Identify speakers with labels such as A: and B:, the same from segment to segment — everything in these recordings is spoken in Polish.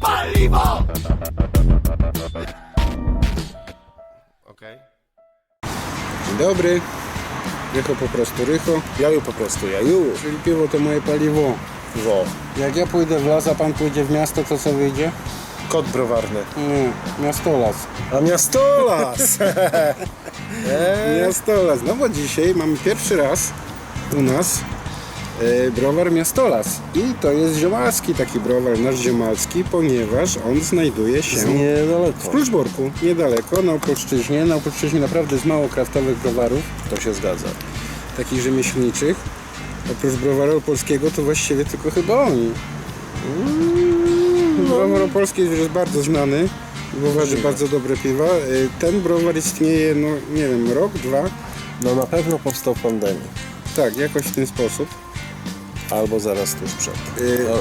A: paliwo!
B: Okej.
C: Dzień dobry. Rycho po prostu rycho.
B: Jaju po prostu, jaju.
C: Czyli piwo to moje paliwo.
B: Wo.
C: Jak ja pójdę w las, a pan pójdzie w miasto, to co wyjdzie?
B: Kot browarny.
C: Nie, miastolas.
B: A miastolas! eee.
C: Miastolas. No bo dzisiaj mamy pierwszy raz u nas browar Miastolas. I to jest ziomalski taki browar, nasz ziomalski, ponieważ on znajduje się w. Kluczborku, niedaleko, na Opolszczyźnie. Na Opolszczyźnie naprawdę jest mało kraftowych browarów,
B: To się zgadza.
C: takich rzemieślniczych. Oprócz browaru polskiego to właściwie tylko chyba oni.
B: Mm,
C: Browar opolski jest bardzo znany, bo waży bardzo dobre piwa. Y, Ten browar istnieje, no nie wiem, rok, dwa.
B: No na pewno powstał w pandemii.
C: Tak, jakoś w ten sposób.
B: Albo zaraz tuż przed.
C: Y,
B: No,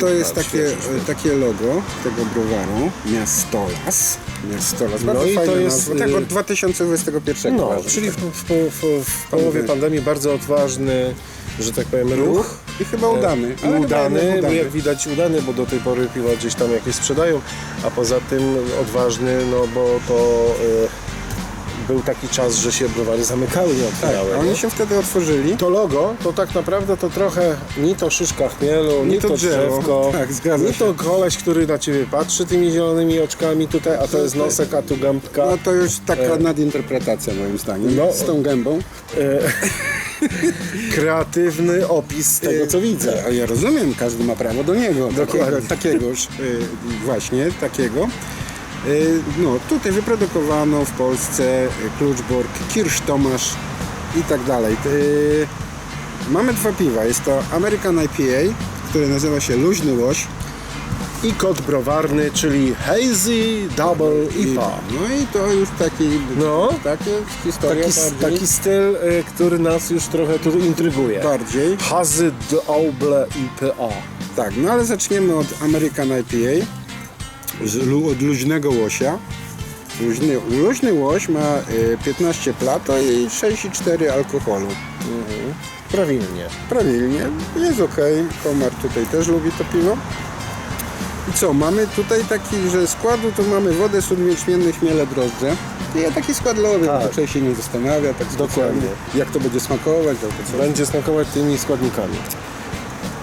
C: To jest
B: tak,
C: takie, y, takie logo tego browaru, Miastolas. Miastolas,
B: No
C: bardzo
B: i to jest,
C: nazwa. Tak od 2021
B: No,
C: uważam.
B: czyli w, w, w, w połowie pandemii bardzo odważny, że tak powiem, ruch.
C: ruch i chyba udany.
B: I
C: ale chyba
B: udany,
C: udany.
B: jak widać udany, bo do tej pory piwa gdzieś tam jakieś sprzedają, a poza tym odważny, no bo to e, był taki czas, że się browary zamykały, nie
C: Tak,
B: otwierały.
C: a
B: nie?
C: oni się wtedy otworzyli.
B: To logo, to tak naprawdę to trochę ni to szyszka chmielu, ni,
C: to
B: to
C: drzewo.
B: drzewko,
C: Tak, zgadza
B: ni
C: się.
B: to koleś, który na ciebie patrzy tymi zielonymi oczkami tutaj, a to jest nosek, a tu gębka.
C: No to już taka nadinterpretacja moim zdaniem.
B: No.
C: z tą gębą.
B: Kreatywny opis tego, co widzę.
C: A ja rozumiem, każdy ma prawo do niego.
B: Dokładnie.
C: Takiego, takiegoż, właśnie, takiego. Y, No, tutaj wyprodukowano w Polsce Kluczbork, Kirsch Tomasz i tak dalej. Y, Mamy dwa piwa. Jest to American IPA, które nazywa się Luźny Łoś.
B: I kod browarny, czyli Hazy Double IPA.
C: No i to już taki,
B: No.
C: takie historia
B: Taki,
C: bardziej.
B: taki styl, y, który nas już trochę tu intryguje.
C: bardziej.
B: Hazy Double IPA.
C: Tak, no ale zaczniemy od American IPA, z, od luźnego łosia. Luźny, luźny łoś ma y, 15 plato i 6,4 alkoholu.
B: Prawilnie.
C: Prawilnie, jest ok. Komar tutaj też lubi to piwo. I co, mamy tutaj taki, że składu to mamy wodę, sód jęczmienny, chmiele, drożdże. I ja taki skład lowy,
B: Tak.
C: człowiek się nie zastanawia, tak
B: Dokładnie.
C: jak to będzie smakować, albo co.
B: Będzie smakować tymi składnikami.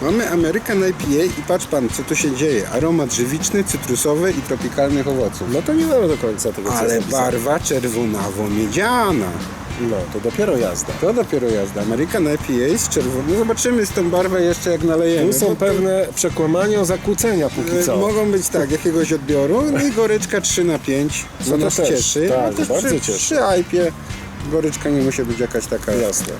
C: Mamy American IPA i patrz pan, co tu się dzieje. Aromat żywiczny, cytrusowy i tropikalnych owoców.
B: No to nie mamy do końca tego, co
C: Ale
B: jest napisane.
C: barwa czerwonawo-miedziana.
B: No, to dopiero jazda.
C: To dopiero jazda. American IPA z czerwoną. No zobaczymy z tą barwę jeszcze jak nalejemy.
B: Tu są
C: to,
B: pewne przekłamania, zakłócenia póki
C: e,
B: co.
C: Mogą być tak, jakiegoś odbioru no i goryczka 3 na 5, co
B: No to
C: nas
B: też,
C: cieszy.
B: tak,
C: no też
B: bardzo
C: przy,
B: cieszy.
C: Przy IPie goryczka nie musi być jakaś taka...
B: Jasne.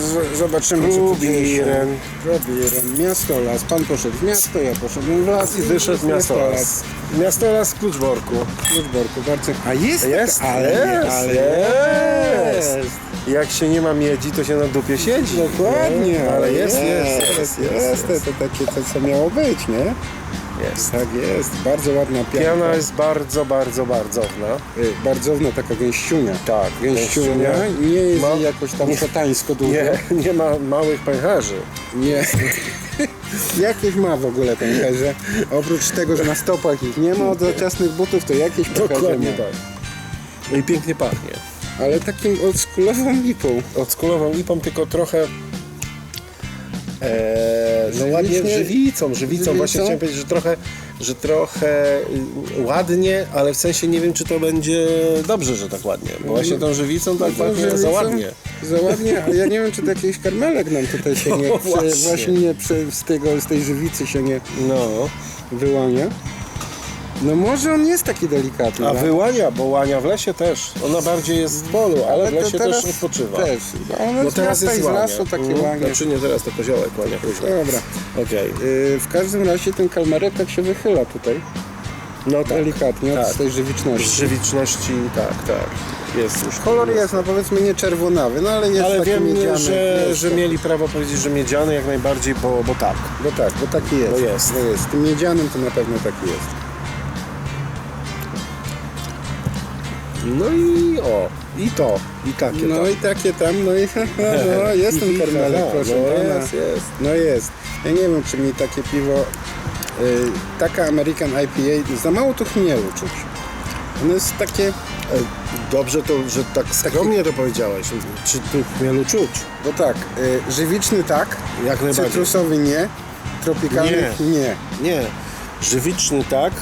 C: Z, zobaczymy, czy tu
B: Probiren.
C: Probiren. Miasto las. Pan poszedł w miasto, ja poszedłem w las.
B: I wyszedł miasto las. Miasto las w Kluczborku.
C: Ludborku, bardzo... A jest?
B: Jest,
C: taka- ale,
B: jest,
C: ale
B: jest.
C: jest.
B: Jak się nie ma miedzi, to się na dupie siedzi.
C: Dokładnie,
B: No, ale jest, jest,
C: jest,
B: jest,
C: jest,
B: jest.
C: Co miało być, nie?
B: jest.
C: Tak jest, bardzo ładna piana.
B: Piana jest bardzo, bardzo, bardzowna.
C: Y, Bardzowna taka gęściunia.
B: Tak,
C: Gęściunia, nie jest
B: Ma-
C: jej jakoś tam
B: nie-
C: szatańsko dużo.
B: Nie, nie ma małych pęcherzy.
C: nie. jakieś ma w ogóle ten herze. Oprócz tego, że na stopach ich nie ma od ciasnych butów, to jakieś pęcherze
B: Dokładnie
C: ma.
B: tak. No i pięknie pachnie.
C: Ale takim oldschoolową lipą.
B: Odskulową lipą, tylko trochę no
C: Żywicznie-
B: ładnie żywicą, żywicą. Właśnie chciałem powiedzieć, że trochę, że trochę y, ładnie, ale w sensie nie wiem, czy to będzie dobrze, że tak ładnie. Bo właśnie tą żywicą tak
C: No,
B: za ładnie.
C: Za ładnie, ale ja nie wiem, czy to jakiś karmelek nam tutaj się nie,
B: No właśnie.
C: właśnie nie z, tego, z tej żywicy się nie
B: No,
C: wyłania. No może on jest taki delikatny.
B: a
C: no.
B: wyłania, bo łania w lesie też. Ona bardziej jest w polu, ale w
C: to
B: lesie
C: teraz
B: też odpoczywa.
C: Też. No, z
B: teraz jest
C: z
B: łania.
C: lasu takie łanie.
B: Znaczy nie teraz, to koziołek łania później.
C: Dobra.
B: Okej.
C: Yy, w każdym razie ten kalmarek tak się wychyla tutaj.
B: No tak.
C: Delikatnie
B: Tak.
C: od tej
B: Z
C: żywiczności.
B: żywiczności, tak, tak. Jest już.
C: Kolor jest, no powiedzmy nie czerwonawy, no ale jest
B: Ale
C: taki
B: wiem,
C: miedziany.
B: że,
C: jest
B: że mieli prawo powiedzieć, że miedziany jak najbardziej, bo, bo tak.
C: Bo tak, bo taki jest.
B: Bo jest.
C: Bo jest. Tym miedzianym to na pewno taki jest.
B: No i o, i to, i takie
C: No
B: to.
C: i takie tam, no i no, jest ten karmelek, proszę
B: no
C: pana.
B: jest, jest.
C: No jest. Ja nie wiem, czy mi takie piwo taka American IPA, za mało tu chmielu czuć. Ono jest takie,
B: E, Dobrze to, że tak skromnie to powiedziałeś. Czy tu chmielu czuć?
C: bo tak, y, żywiczny tak,
B: Jak najbardziej.
C: cytrusowy nie, tropikalny
B: Nie.
C: nie.
B: Nie. Żywiczny tak,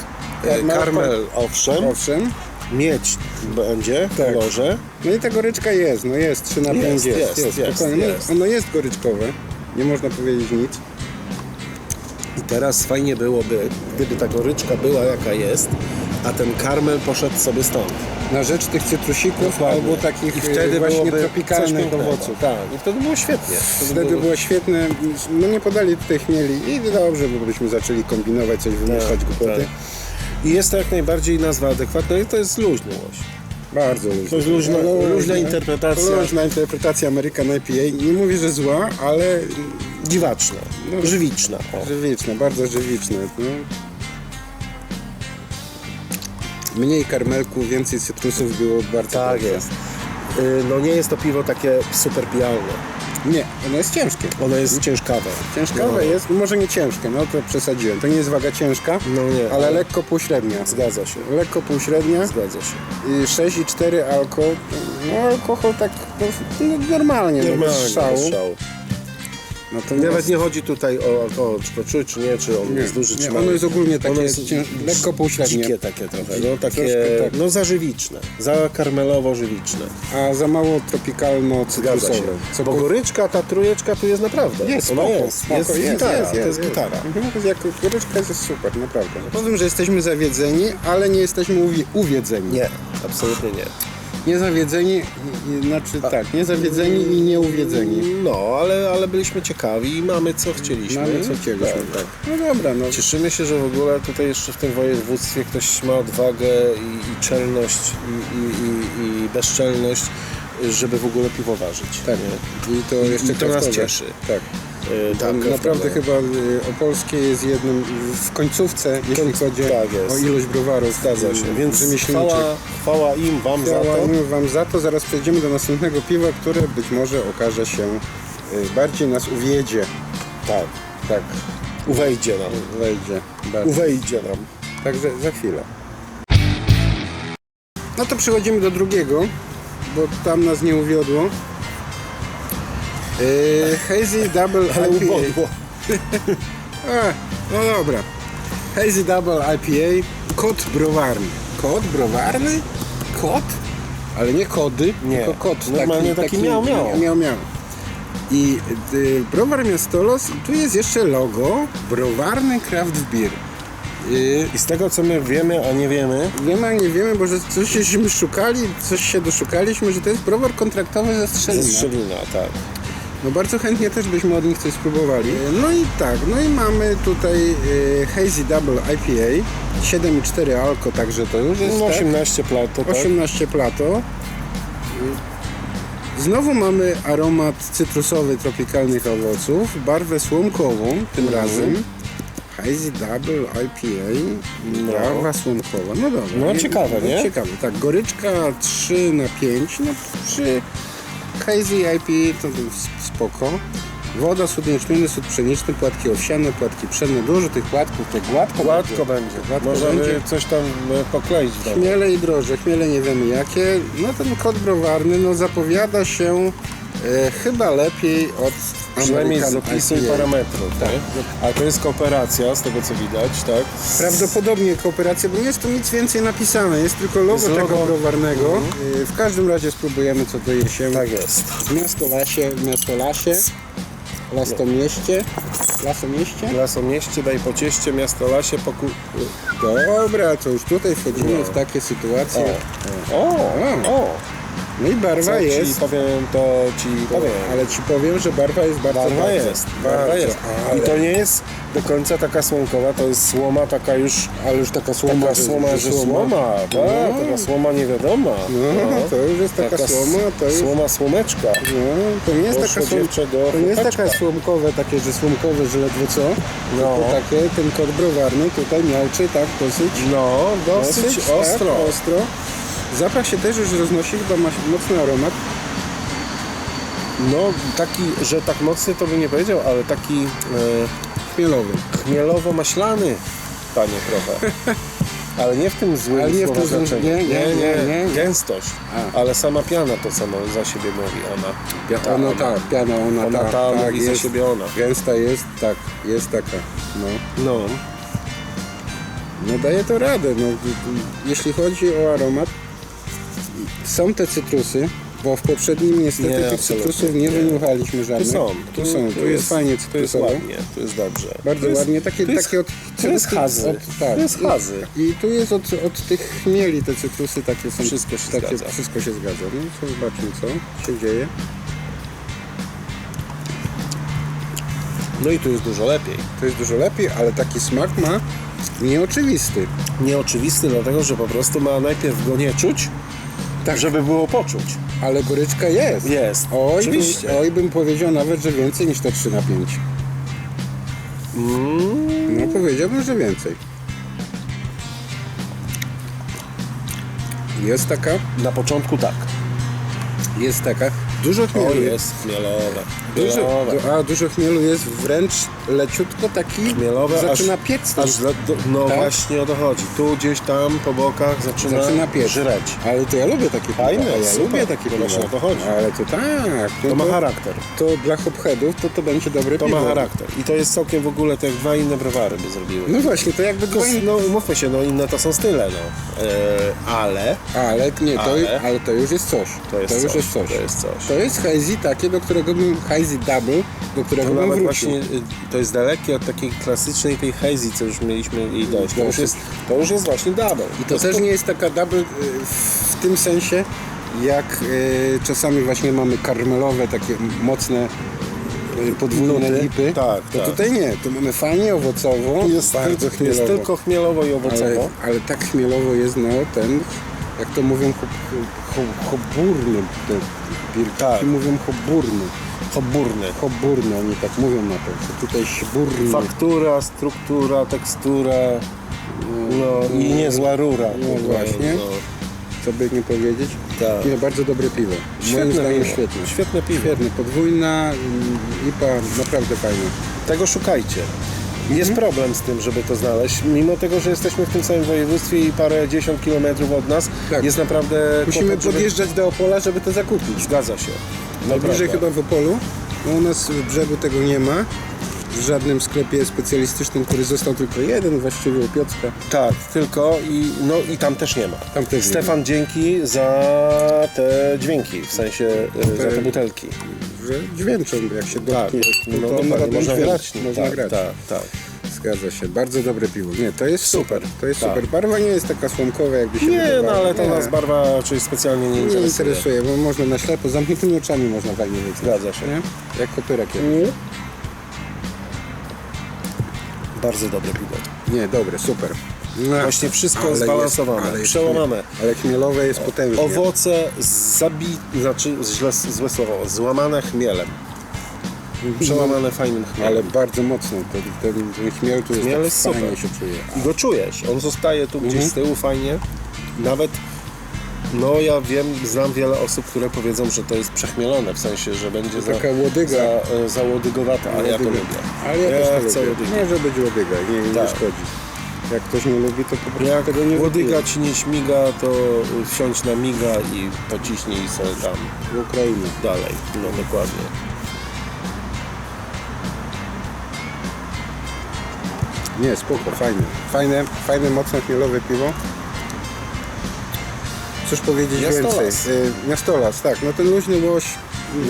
B: e,
C: Karmel-
B: karmel owszem,
C: Owszem.
B: Miedź będzie w
C: Tak.
B: kolorze.
C: No i ta goryczka jest, no jest, 3 na 5
B: Jest,
C: jest,
B: jest,
C: jest,
B: jest,
C: spokojnie. No,
B: jest.
C: Ono jest goryczkowe, nie można powiedzieć nic.
B: I teraz fajnie byłoby, gdyby ta goryczka była jaka jest, a ten karmel poszedł sobie stąd.
C: Na rzecz tych cytrusików
B: Dokładnie.
C: albo takich
B: I
C: y,
B: wtedy
C: właśnie tropikalnych owoców.
B: Tak, i wtedy było świetnie.
C: Wtedy było świetne, no nie podali tutaj chmieli i dobrze, bo byśmy zaczęli kombinować, coś wymyślać
B: Tak,
C: głupoty.
B: I jest to jak najbardziej nazwa adekwatna i to jest luźny łoś.
C: Bardzo luźne.
B: To jest luźna,
C: No,
B: luźna interpretacja,
C: Luźna interpretacja American IPA. Nie mówię, że zła, ale
B: dziwaczna,
C: No.
B: żywiczna. O.
C: żywiczna, bardzo żywiczna. No. Mniej karmelku, więcej cytrusów było bardzo
B: Tak
C: dobrze.
B: jest. Y, No nie jest to piwo takie super pijalne.
C: Nie, ono jest ciężkie.
B: Ono jest ciężkawe.
C: Ciężkawe
B: No.
C: jest, może nie ciężkie, no to przesadziłem. To nie jest waga ciężka,
B: No nie,
C: ale lekko półśrednia.
B: Zgadza się.
C: Lekko półśrednia.
B: Zgadza się.
C: I 6,4 alkohol. No alkohol tak no, no, normalnie, no,
B: Normalnie,
C: bez szału.
B: szału.
C: Natomiast
B: Nawet nie chodzi tutaj o alkohol, czy to czuć, czy nie, czy on
C: Nie,
B: jest duży,
C: nie,
B: czy
C: ono
B: mały.
C: jest ogólnie takie
B: Ono jest
C: cię- lekko półśrednie.
B: Dzikie takie trochę, no takie,
C: Troszkę tak.
B: no za żywiczne, za karmelowo-żywiczne.
C: a za mało tropikalno
B: Zgadza się.
C: cytrusowe. Co
B: Bo goryczka, ta trójeczka tu jest naprawdę.
C: Jest,
B: Ona
C: spoko,
B: jest.
C: spoko,
B: jest, gitara, to jest gitara.
C: Mhm, jest jako goryczka jest super, naprawdę. Powiem, że jesteśmy zawiedzeni, ale nie jesteśmy uwi- uwiedzeni.
B: Nie, absolutnie nie.
C: Nie zawiedzeni, i- i- znaczy tak, nie zawiedzeni i nie uwiedzeni.
B: No, ale, ale byliśmy ciekawi i mamy co chcieliśmy.
C: Mamy co chcieliśmy, tak. No dobra, no.
B: Cieszymy się, że w ogóle tutaj jeszcze w tym województwie ktoś ma odwagę i, i czelność i, i, i, i bezczelność, żeby w ogóle piwo ważyć.
C: Tak,
B: nie?
C: i to jeszcze
B: I to nas cieszy.
C: Tak.
B: E,
C: Tam
B: tak,
C: naprawdę
B: prawda.
C: chyba y, Opolskie jest jednym w końcówce, jeśli chodzi
B: tak
C: o ilość browarów.
B: Zgadza się, więc
C: rzemieślniczych.
B: chwała, chwała im, wam za to.
C: Działamy Wam za to. Zaraz przejdziemy do następnego piwa, które być może okaże się y, bardziej nas uwiedzie.
B: Tak,
C: Tak,
B: uwejdzie nam.
C: wejdzie. Bardziej.
B: Uwejdzie nam.
C: Także za chwilę. No to przechodzimy do drugiego, bo tam nas nie uwiodło. Yy, Hazy Double IPA. A, no dobra. Hazy Double IPA, kot browarny. Kot browarny? Kot? Ale nie kody,
B: Nie.
C: tylko kot.
B: Normalnie taki miał, miał.
C: miał, miał. I y, browar Miastolos, i tu jest jeszcze logo Browarny Craft Beer. Y,
B: I z tego co my wiemy, a nie wiemy,
C: wiemy, a nie wiemy, bo że coś żeśmy szukali, coś się doszukaliśmy, że to jest browar kontraktowy ze
B: ze
C: Strzelina.
B: strzelina, tak.
C: No bardzo chętnie też byśmy od nich coś spróbowali. No i tak, no i mamy tutaj y, Hazy Double IPA, 7,4 alko, także to już jest
B: No,
C: tak?
B: 18 plat, to tak.
C: 18 plato. Y, Znowu mamy aromat cytrusowy tropikalnych owoców, barwę słomkową tym
B: Mhm.
C: razem. Hazy Double IPA,
B: No.
C: barwa słomkowa. No dobra.
B: No, ciekawe, nie?
C: Ciekawe, tak. Goryczka 3 na 5, no przy Hazy IPA to spoko. Woda, sód jęczmienny, sód pszeniczny, płatki owsiane, płatki pszenne. Dużo tych płatków, te gładko,
B: Gładko będzie.
C: Gładko
B: Można
C: będzie.
B: coś tam e, pokleić w domu.
C: Chmiele i drożdże, chmiele nie wiemy jakie. No ten kod browarny no, zapowiada się e, chyba lepiej od
B: Przynajmniej z
C: American
B: opisu i
C: IPA.
B: parametrów, tak? A to jest kooperacja, z tego co widać, tak?
C: Prawdopodobnie kooperacja, bo nie jest tu nic więcej napisane, jest tylko logo
B: Jest
C: tego
B: logo. Mhm.
C: browarnego. E, W każdym razie spróbujemy co to się.
B: Tak jest.
C: W Miastolasie, w Miastolasie, Lastomieście, Lasomieście.
B: Lasomieście, daj po cieście, miasto lasie, poku...
C: Dobra, to już tutaj wchodzimy w takie sytuacje.
B: O, o,
C: No i barwa
B: co ci
C: jest.
B: powiem, to ci powiem.
C: Ale ci powiem, że barwa jest bardzo
B: Barwa jest, barwa
C: bardzo,
B: jest.
C: Ale,
B: I to nie jest do końca taka słomkowa, to jest słoma taka już...
C: ale już taka słoma,
B: Taka słoma, że słoma, tak,
C: No.
B: taka słoma niewiadoma.
C: No, to już jest taka, słoma, to już...
B: Słoma słomeczka.
C: No, to nie jest
B: Poszło
C: taka słom...
B: dziewczę do
C: To nie jest taka słomkowe, takie, że słomkowe, że ledwo co.
B: No.
C: Tylko takie, ten kod browarny tutaj miałczy tak dosyć,
B: No, dosyć, ostro.
C: Tak, ostro. Zapach się też już roznosi, chyba ma mocny aromat.
B: No taki, że tak mocny to bym nie powiedział, ale taki e,
C: Chmielowy.
B: chmielowo-maślany, panie trochę. Ale nie w tym złym
C: Ale nie w
B: słowa
C: tym złym-
B: znaczeniu.
C: nie, nie, nie, nie.
B: Gęstość.
C: A.
B: Ale sama piana to samo za siebie mówi ona.
C: Pia- ona tak, piana, ona,
B: Ona
C: tak,
B: ta
C: tak,
B: mówi za
C: jest,
B: siebie ona.
C: Gęsta jest, tak, jest taka. No.
B: No.
C: No daje to radę. No, jeśli chodzi o aromat, są te cytrusy, bo w poprzednim niestety
B: Nie,
C: tych cytrusów nie
B: nie.
C: wyniuchaliśmy
B: Tu
C: żadnych.
B: są.
C: Tu, są, tu, jest, fajnie
B: Tu jest ładnie, tu jest dobrze.
C: Bardzo
B: Tu jest-
C: ładnie, takie,
B: tu jest,
C: takie od
B: tu jest hazy.
C: Od, tak.
B: Tu jest hazy.
C: I, tu jest od, od tych chmieli te cytrusy takie są.
B: Wszystko się
C: takie,
B: zgadza.
C: Wszystko się zgadza. No co zobaczmy co się dzieje.
B: No i tu jest dużo lepiej.
C: To jest dużo lepiej, ale taki smak ma nieoczywisty.
B: Nieoczywisty, dlatego że po prostu ma najpierw go nie czuć,
C: Tak.
B: żeby było poczuć.
C: Ale goryczka jest.
B: Jest,
C: Oj,
B: oczywiście.
C: Bym, oj bym powiedział nawet, że więcej niż te 3 na 5.
B: Mm,
C: No powiedziałbym, że więcej. Jest taka,
B: na początku tak.
C: jest taka. Dużo
B: O,
C: chmielu
B: jest chmielowe.
C: Dużo, du- a dużo chmielu jest wręcz leciutko taki
B: Chmielowe,
C: zaczyna
B: aż,
C: piec.
B: aż dla, do, No
C: Tak?
B: właśnie o to chodzi. Tu gdzieś tam po bokach zaczyna,
C: zaczyna piec.
B: żreć.
C: Ale to ja lubię takie
B: Fajne,
C: piwa, ja
B: super.
C: lubię takie
B: To
C: piwa.
B: właśnie o to chodzi.
C: Ale to tak.
B: To ma charakter.
C: To dla hopheadów to to będzie dobre
B: To
C: piwo.
B: ma charakter. I to jest całkiem w ogóle tak dwa inne browary by zrobiły.
C: No właśnie, to jakby dwa
B: no umówmy się, no inne to są style, no. E, ale
C: Ale nie, to,
B: Ale-
C: ale to już jest coś.
B: to jest,
C: już
B: coś,
C: jest coś.
B: To jest coś.
C: To jest hazy takie, do którego bym, hazy double, do którego
B: To
C: bym wrócił.
B: właśnie y, to jest dalekie od takiej klasycznej tej hazy, co już mieliśmy jej dojść. To już jest, to już jest właśnie double.
C: I to też nie jest taka double y, w tym sensie, jak y, czasami właśnie mamy karmelowe, takie mocne podwójne
B: Nuty.
C: lipy.
B: Tak,
C: to
B: tak.
C: tutaj nie, tu mamy fajnie owocowo,
B: jest,
C: bardzo
B: tylko,
C: chmielowo.
B: jest tylko chmielowo i owocowo.
C: ale, ale tak chmielowo jest no ten, jak to mówią, hop, hop, hoburny. Te
B: Tak.
C: mówią hoburny.
B: Oburny.
C: Hoburny, oni tak mówią na to, że tutaj śburny.
B: Faktura, struktura, tekstura, no i niezła rura.
C: No właśnie.
B: No.
C: co by nie powiedzieć.
B: Tak.
C: Nie, bardzo dobre piwo. Moim
B: Świetne
C: zdaniem
B: piwo.
C: świetne.
B: Świetne piwo.
C: Świetne, podwójna mm, IPA, naprawdę fajne.
B: Tego szukajcie. Jest problem z tym, żeby to znaleźć. Mimo tego, że jesteśmy w tym samym województwie i parę dziesiąt kilometrów od nas,
C: Tak.
B: jest naprawdę
C: Musimy
B: kłopot, żeby-
C: podjeżdżać do Opola, żeby to zakupić.
B: Zgadza się.
C: Najbliżej
B: Naprawdę.
C: chyba w Opolu. No u nas w brzegu tego nie ma. W żadnym sklepie specjalistycznym, który został tylko jeden właściwie u Piotrka.
B: Tak, tylko i, no, i tam też nie ma.
C: Tam też nie
B: Stefan, dzięki za te dźwięki, w sensie e, za te butelki.
C: Że dźwięczą, jak się
B: Tak,
C: dotknie.
B: no,
C: to
B: dokładnie,
C: nawet
B: można grać. nim,
C: Można
B: tak,
C: grać.
B: Tak, tak.
C: Zgadza się. Bardzo dobre piwo. Nie, to jest super. To jest
B: Tak.
C: super. Barwa nie jest taka słomkowa, jakby się
B: Nie, no
C: wydawało.
B: ale to
C: Nie.
B: nas barwa raczej specjalnie nie
C: Nie
B: interesuje.
C: interesuje, bo można na ślepo, z zamkniętymi oczami można fajnie wygrać.
B: Zgadza się.
C: Nie? Jak kopyrek jest.
B: Mm. Bardzo dobre piwo.
C: Nie, dobre, super. No,
B: Właśnie wszystko
C: ale
B: zbalansowane,
C: jest- ale jest
B: przełamane.
C: Ale chmielowe jest potężne.
B: Owoce zabi... znaczy źle, złe słowo, złamane chmielem. Przełamane fajnym chmielem.
C: Ale bardzo mocno. Ten, ten, ten chmiel tu jest,
B: Chmiel
C: tak
B: jest
C: fajnie
B: super.
C: się czuje.
B: I go czujesz. On zostaje tu gdzieś
C: Mhm.
B: z tyłu fajnie. Nawet, no ja wiem, znam wiele osób, które powiedzą, że to jest przechmielone, w sensie, że będzie za,
C: Taka łodyga.
B: za, e, za łodygowata, ale ja to
C: Łodyga.
B: lubię.
C: Ale ja, też to
B: chcę
C: lubię.
B: łodygę.
C: Może być łodyga, nie, nie
B: Tak.
C: szkodzi. Jak ktoś nie lubi, to po prostu
B: Jak
C: tego nie
B: łodyga
C: lubi.
B: ci nie śmiga, to wsiądź na miga i pociśnij sobie tam
C: W Ukrainie.
B: dalej. No dokładnie.
C: Nie, spoko, fajne. Fajne, fajne mocno chmielowe piwo. Cóż powiedzieć
B: Miastolas.
C: więcej? Y, Miastolas, tak. No ten luźny łoś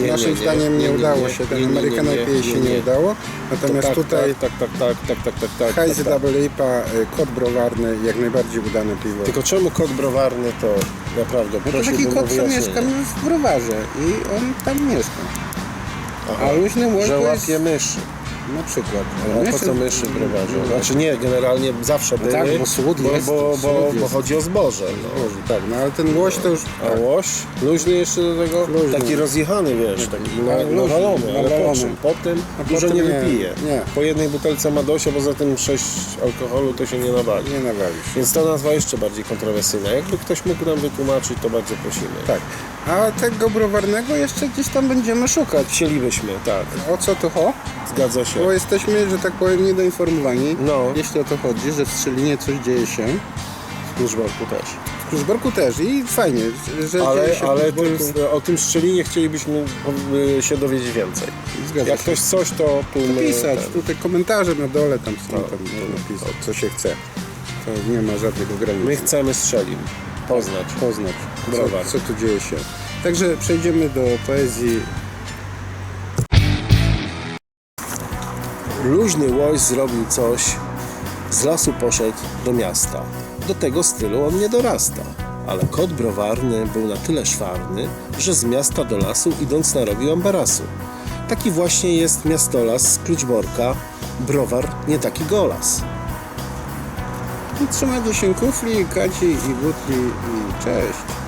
B: Nie,
C: naszym
B: nie, nie,
C: zdaniem nie,
B: nie, nie,
C: udało się. Ten
B: nie,
C: IPA się
B: nie,
C: nie,
B: nie.
C: udało.
B: To
C: Natomiast
B: tak,
C: tutaj
B: tak, tak, tak, tak, tak, tak, tak, tak, tak.
C: Double IPA, y, kod browarny, jak najbardziej udane piwo.
B: Tylko czemu kot browarny to naprawdę
C: no to taki kot, co mieszka w browarze i on tam mieszka.
B: Aha,
C: A luźny łoś
B: że łapie myszy.
C: Na przykład.
B: A po co myszy w browarze? Znaczy nie, generalnie zawsze były,
C: tak, bo słód
B: bo,
C: jest,
B: bo, bo, bo chodzi o zboże. No.
C: Tak, no ale ten łoś to już...
B: A łoś? Luźny jeszcze do tego?
C: Luźny.
B: Taki rozjechany, wiesz, taki na,
C: luźny,
B: nawalony, ale po czym? Po tym
C: A
B: dużo
C: potem
B: nie
C: nie,
B: wypije.
C: nie.
B: Po jednej butelce ma dość, a poza tym 6 alkoholu to się nie nawali.
C: Nie nawalisz.
B: Więc ta nazwa jeszcze bardziej kontrowersyjna. Jakby ktoś mógł nam wytłumaczyć, to bardzo prosimy.
C: Tak. A tego browarnego jeszcze gdzieś tam będziemy szukać.
B: Chcielibyśmy, tak.
C: O co to ho?
B: Zgadza się.
C: Bo jesteśmy, że tak powiem, niedoinformowani,
B: No.
C: jeśli o to chodzi, że w Strzelinie coś dzieje się.
B: W Kluczborku też.
C: W Kluczborku też i fajnie, że dzieje
B: Ale,
C: się w
B: ale tym,
C: Kluczborku.
B: o tym Szczelinie chcielibyśmy y, się dowiedzieć więcej.
C: Zgadza
B: Jak
C: się.
B: ktoś coś, to tu my
C: pisać,
B: ten-
C: tutaj komentarze na dole, tam są,
B: No,
C: tam można pisać, co się chce. To nie ma żadnych ograniczeń.
B: My chcemy Strzelin poznać.
C: poznać,
B: Browar.
C: co, co tu dzieje się. Także przejdziemy do poezji.
B: Luźny łoś zrobił coś, z lasu poszedł do miasta. Do tego stylu on nie dorasta. Ale kot browarny był na tyle szwarny, że z miasta do lasu idąc narobił ambarasu. Taki właśnie jest miastolas z Kluczborka, browar nie taki golas.
C: I trzymajcie się kufli, kaci i butli i cześć.